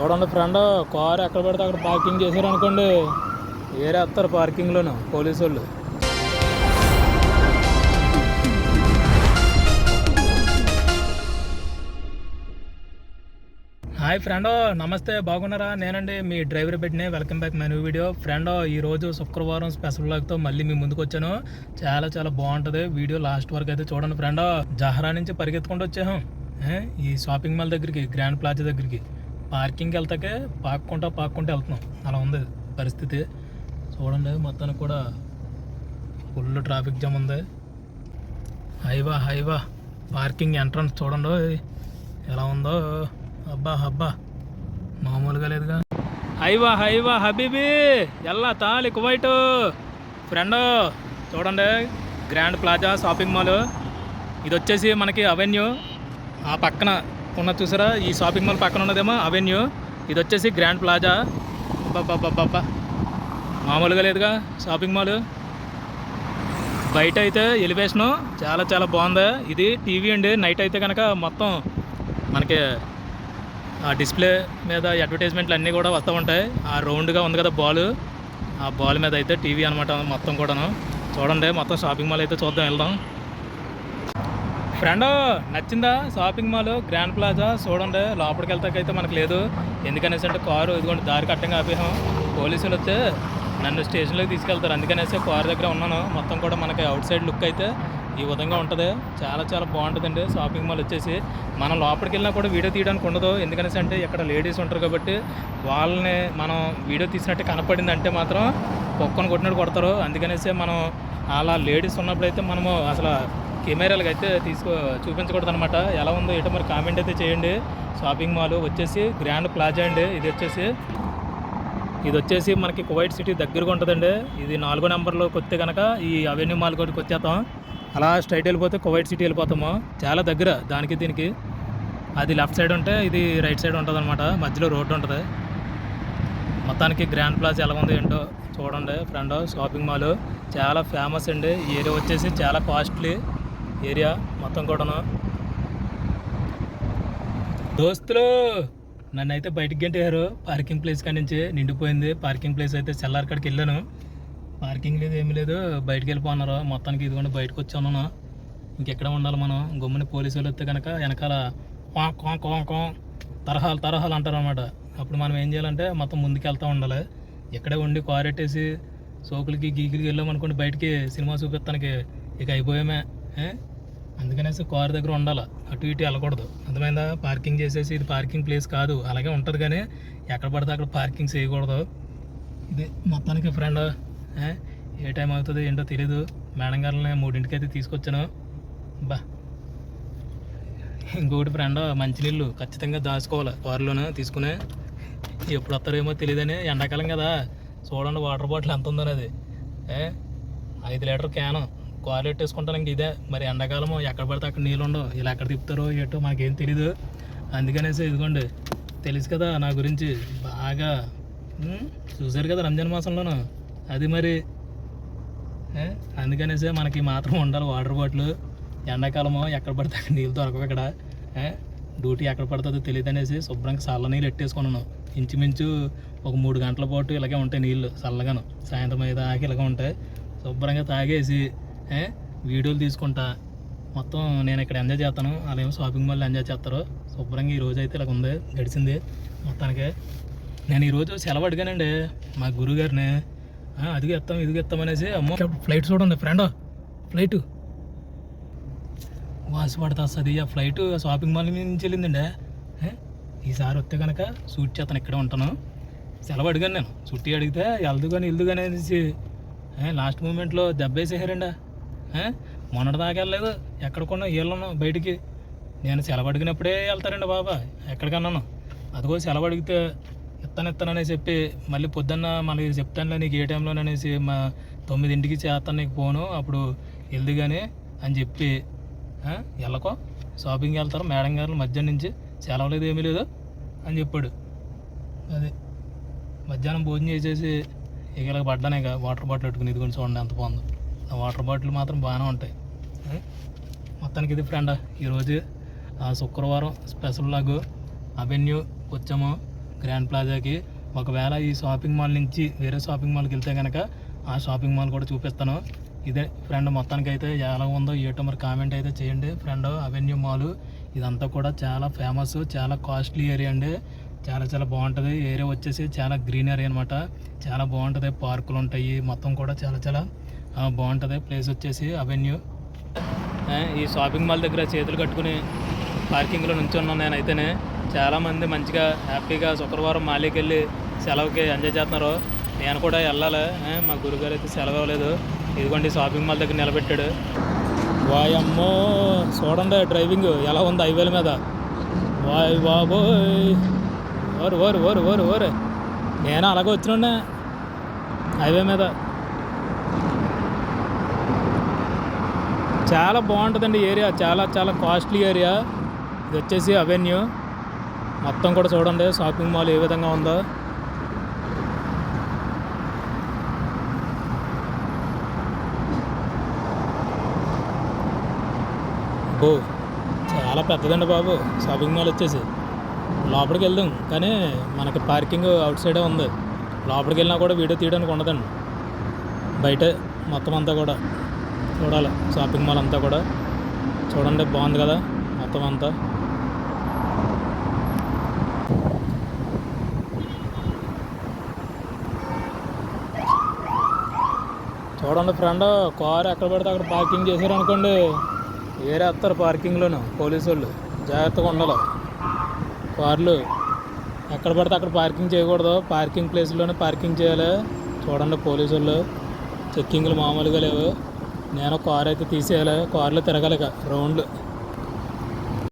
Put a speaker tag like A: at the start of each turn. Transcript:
A: చూడండి friend car ఎక్కడ పడితే అక్కడ పార్కింగ్ చేశారు అనుకోండి ఏరేస్తారు పార్కింగ్లోను పోలీసు వాళ్ళు. హాయ్ ఫ్రెండ్ నమస్తే బాగున్నారా? నేనండి మీ డ్రైవర్ పెట్టిన welcome back my new video. Friend ఈ రోజు శుక్రవారం స్పెషల్ బ్లాగ్తో మళ్ళీ మీ ముందుకు వచ్చాను. చాలా చాలా బాగుంటుంది. వీడియో లాస్ట్ వరకు అయితే చూడండి ఫ్రెండ్. జహరా నుంచి పరిగెత్తుకుంటూ వచ్చాము ఈ షాపింగ్ మాల్ దగ్గరికి గ్రాండ్ ప్లాజా దగ్గరికి. పార్కింగ్కి వెళ్తాకే పాక్కుంటా పాక్కుంటూ వెళ్తున్నాం. అలా ఉంది పరిస్థితి. చూడండి మొత్తానికి కూడా ఫుల్ ట్రాఫిక్ జామ్ ఉంది. హైవా హైవా. పార్కింగ్ ఎంట్రన్స్ చూడండి ఎలా ఉందో. అబ్బా అబ్బా. మామూలుగా లేదుగా. హైవా హైవా హబీబీ. ఎల్లా తాలి కువైట్. ఫ్రెండ్ చూడండి. Grand Plaza shopping mall. ఇది వచ్చేసి మనకి అవెన్యూ. ఆ పక్కన ఉన్న చూసారా? ఈ షాపింగ్ మాల్ పక్కన ఉన్నదేమో అవెన్యూ ఇది వచ్చేసి గ్రాండ్ ప్లాజా బాబా మామూలుగా లేదుగా షాపింగ్ మాల్ బయట అయితే ఎలివేషను చాలా చాలా బాగుంది. ఇది టీవీ అండి. నైట్ అయితే కనుక మొత్తం మనకి ఆ డిస్ప్లే మీద అడ్వర్టైజ్మెంట్లు అన్నీ కూడా వస్తూ ఉంటాయి. ఆ రౌండ్గా ఉంది కదా బాల్ ఆ బాల్ మీద అయితే టీవీ అనమాట మొత్తం కూడాను. చూడండి మొత్తం షాపింగ్ మాల్ అయితే చూద్దాం వెళ్దాం. ఫ్రెండ్ నచ్చిందా? Shopping mall Grand Plaza? చూడండి లోపలికి వెళ్తాకైతే మనకు లేదు. ఎందుకనేసి అంటే కారు ఇదిగోండి దారి కట్టంగా ఆపేహం పోలీసులు వస్తే నన్ను స్టేషన్లోకి తీసుకెళ్తారు. అందుకనేసి కారు దగ్గర ఉన్నాను. మొత్తం కూడా మనకి అవుట్ సైడ్ లుక్ అయితే ఈ విధంగా ఉంటుంది. చాలా చాలా బాగుంటుందండి షాపింగ్ మాల్ వచ్చేసి. మనం లోపలికి వెళ్ళినా కూడా వీడియో తీయడానికి ఉండదు. ఎందుకనేసి అంటే ఇక్కడ లేడీస్ ఉంటారు కాబట్టి వాళ్ళని మనం వీడియో తీసినట్టు కనపడింది అంటే మాత్రం పొక్కను కొట్టినట్టు కొడతారు. అందుకనేసి మనం అలా లేడీస్ ఉన్నప్పుడైతే మనము అసలు కెమెరాలకు అయితే తీసుకో చూపించకూడదు అనమాట ఎలా ఉందో ఏటో మరి కామెంట్ అయితే చేయండి. షాపింగ్ మాల్ వచ్చేసి గ్రాండ్ ప్లాజా అండి. ఇది వచ్చేసి ఇది వచ్చేసి మనకి కువైట్ సిటీ దగ్గరగా ఉంటుందండి. ఇది నాలుగో నెంబర్లోకి వస్తే కనుక ఈ అవెన్యూ మాల్ కూడా వచ్చేస్తాం. అలా స్ట్రైట్ వెళ్ళిపోతే కువైట్ సిటీ వెళ్ళిపోతాము. చాలా దగ్గర దానికి దీనికి. అది లెఫ్ట్ సైడ్ ఉంటే ఇది రైట్ సైడ్ ఉంటుంది అనమాట మధ్యలో రోడ్డు ఉంటుంది. మొత్తానికి గ్రాండ్ ప్లాజా ఎలా ఉంది ఏంటో చూడండి ఫ్రెండ్ షాపింగ్ మాల్ చాలా ఫేమస్ అండి. ఈ ఏరియా వచ్చేసి చాలా కాస్ట్లీ ఏరియా మొత్తం కూడాను. దోస్తులు నన్ను అయితే బయటికి గంటారు పార్కింగ్ ప్లేస్ కాడి నుంచి నిండిపోయింది. పార్కింగ్ ప్లేస్ అయితే సెల్లార్ కాడికి వెళ్ళాను. పార్కింగ్ లేదు ఏమీ లేదు. బయటికి వెళ్ళిపోన్నారు. మొత్తానికి ఇదిగోండి బయటకు వచ్చాను ఇంకెక్కడ ఉండాలి మనం? గమ్ముని పోలీసు వాళ్ళు వస్తే కనుక వెనకాల కోం కోం కోం తరహాలు తరహాలు అంటారు అనమాట అప్పుడు మనం ఏం చేయాలంటే మొత్తం ముందుకు వెళ్తూ ఉండాలి. ఇక్కడే ఉండి కారెట్టేసి సోకులకి గీకులకి వెళ్ళామనుకోండి బయటికి సినిమా చూపిస్తానికి ఇక అయిపోయామే. అందుకనేసి కారు దగ్గర ఉండాలి. అటు ఇటు వెళ్ళకూడదు. అర్థమైందా? పార్కింగ్ చేసేసి ఇది పార్కింగ్ ప్లేస్ కాదు. అలాగే ఉంటుంది కానీ ఎక్కడ పడితే అక్కడ పార్కింగ్ చేయకూడదు. ఇది మొత్తానికి ఫ్రెండ్ ఏ? టైం అవుతుంది ఏంటో తెలీదు. మేడం గారిని మూడింటికి అయితే తీసుకొచ్చాను. బా. ఇంకొకటి ఫ్రెండ్ మంచినీళ్ళు ఖచ్చితంగా దాచుకోవాలి. కారులోనే తీసుకుని. ఎప్పుడు వస్తారేమో తెలియదని ఎండాకాలం కదా. చూడండి వాటర్ బాటిల్ ఎంత ఉందనేది. అది ఐదు లీటర్ క్యాను. కారు ఎట్టేసుకుంటాను ఇంక ఇదే. మరి ఎండాకాలం ఎక్కడ పడితే అక్కడ నీళ్ళు ఉండవు. ఇలా ఎక్కడ తిప్పుతారో ఏటో మాకేం తెలీదు. అందుకనేసి ఇదిగోండి తెలుసు కదా నా గురించి. బాగా చూశారు కదా రంజాన్ మాసంలోను? అది మరి అందుకనేసే అందుకనేసి మనకి మాత్రం ఉండాలి వాటర్ బాటిల్. ఎండాకాలము ఎక్కడ పడితే అక్కడ నీళ్ళు దొరకవు ఇక్కడ డ్యూటీ ఎక్కడ పడుతుందో తెలియదు అనేసి శుభ్రంగా చల్ల నీళ్ళు ఎట్టేసుకున్నాను. ఇంచుమించు ఒక మూడు గంటల పాటు ఇలాగే ఉంటాయి నీళ్ళు చల్లగాను. సాయంత్రం అయితే ఆకి ఇలాగే ఉంటాయి. శుభ్రంగా తాగేసి వీడియోలు తీసుకుంటా. మొత్తం నేను ఇక్కడ ఎంజాయ్ చేస్తాను. వాళ్ళేమో షాపింగ్ మాల్లో ఎంజాయ్ చేస్తారు. శుభ్రంగా ఈ రోజు అయితే ఇలాగ ఉంది గడిచింది మొత్తానికి. నేను ఈరోజు సెలవు అడిగానండి మా గురుగారిని. "ఆ, అదిగో ఎత్తాం ఇదిగో ఎత్తాం అనేసి అమ్మో ఫ్లైట్ చూడండి ఫ్రెండ్. ఫ్లైట్. వాసి పడతా వస్తుంది ఆ ఫ్లైట్ షాపింగ్ మాల్ నుంచి వెళ్ళిందండి. ఈసారి వస్తే కనుక సూట్ చేస్తాను ఇక్కడే ఉంటాను. సెలవు అడిగాను నేను. చుట్టి అడిగితే వెళ్దు కానీ వెళ్దు కానీ అనేసి లాస్ట్ మూమెంట్లో దెబ్బ వేసేసారండి మొన్నటి మొన్నటిదాకా వెళ్ళలేదు. ఎక్కడికున్నా వీళ్ళను బయటికి. నేను సెలవు అడిగినప్పుడే వెళ్తారండి బాబా. ఎక్కడికన్నాను? అదిగో సెలవు అడిగితే ఇస్తాను ఇస్తాను చెప్పి మళ్ళీ పొద్దున్న మనకి చెప్తానులే నీకు ఏ టైంలో అనేసి మా తొమ్మిదింటికి చేస్తాను నీకు ఫోను. అప్పుడు వెళ్దు కానీ అని చెప్పి వెళ్ళకో. షాపింగ్కి వెళ్తారు. మేడం గారు మధ్యాహ్నం నుంచి సెలవు లేదు ఏమీ లేదు అని చెప్పాడు. అది మధ్యాహ్నం భోజనం చేసేసి ఇక ఇలా పడ్డాను ఇక. వాటర్ బాటిల్ పెట్టుకుని ఇది చూడండి ఎంత బాగుందో. వాటర్ బాటిల్ మాత్రం బాగానే ఉంటాయి. మొత్తానికి ఇది ఫ్రెండ్ ఈరోజు ఆ శుక్రవారం స్పెషల్ లాగు అవెన్యూ వచ్చాము గ్రాండ్ ప్లాజాకి. ఒకవేళ ఈ షాపింగ్ మాల్ నుంచి వేరే షాపింగ్ మాల్కి వెళ్తే కనుక ఆ షాపింగ్ మాల్ కూడా చూపిస్తాను. ఇదే ఫ్రెండ్ మొత్తానికి అయితే ఎలా ఉందో ఏటో మరి కామెంట్ అయితే చేయండి. ఫ్రెండ్ అవెన్యూ మాల్ ఇదంతా కూడా చాలా ఫేమస్ చాలా కాస్ట్లీ ఏరియా అండి. చాలా చాలా బాగుంటుంది. ఏరియా వచ్చేసి చాలా గ్రీనరీ అనమాట చాలా బాగుంటుంది. పార్కులు ఉంటాయి. మొత్తం కూడా చాలా చాలా బాగుంటుంది. ప్లేస్ వచ్చేసి అవెన్యూ ఈ షాపింగ్ మాల్ దగ్గర చేతులు కట్టుకుని పార్కింగ్లో నుంచున్నాను నేనైతేనే. చాలామంది మంచిగా హ్యాపీగా శుక్రవారం మాలికి వెళ్ళి సెలవుకి ఎంజాయ్ చేస్తున్నారు. నేను కూడా వెళ్ళాలి. మా గురుగారు అయితే సెలవు ఇవ్వలేదు. ఇదిగోండి షాపింగ్ మాల్ దగ్గర నిలబెట్టాడు. వాయమ్మో చూడండి డ్రైవింగ్ ఎలా ఉంది హైవేల మీద. వాయ్ బాబోయ్. ఓరు ఓరు ఓరు ఓరు ఓరు. నేను అలాగే వచ్చినా హైవే మీద. చాలా బాగుంటుందండి ఏరియా. చాలా చాలా కాస్ట్లీ ఏరియా. ఇది వచ్చేసి అవెన్యూ. మొత్తం కూడా చూడండి షాపింగ్ మాల్ ఏ విధంగా ఉందో. ఓ చాలా పెద్దదండి బాబు. షాపింగ్ మాల్ వచ్చేసి. లోపలికి వెళ్దాం కానీ మనకి పార్కింగ్ అవుట్ సైడే ఉంది. లోపలికి వెళ్ళినా కూడా వీడియో తీయడానికి ఉండదండి. బయట మొత్తం అంతా కూడా. చూడాలి. షాపింగ్ మాల్ అంతా కూడా. చూడండి బాగుంది కదా మొత్తం అంతా. చూడండి ఫ్రెండ్ కార్ ఎక్కడ పడితే అక్కడ పార్కింగ్ చేశారు అనుకోండి ఏరేస్తారు పార్కింగ్లోను పోలీసు వాళ్ళు. జాగ్రత్తగా ఉండాలి. కార్లు ఎక్కడ పడితే అక్కడ పార్కింగ్ చేయకూడదు. పార్కింగ్ ప్లేస్లోనే పార్కింగ్ చేయాలి. చూడండి పోలీసు వాళ్ళు. చెక్కింగ్లు మామూలుగా లేవు. నేను కార్ అయితే తీసేయాలి. కార్లో తిరగాలి రౌండ్లు.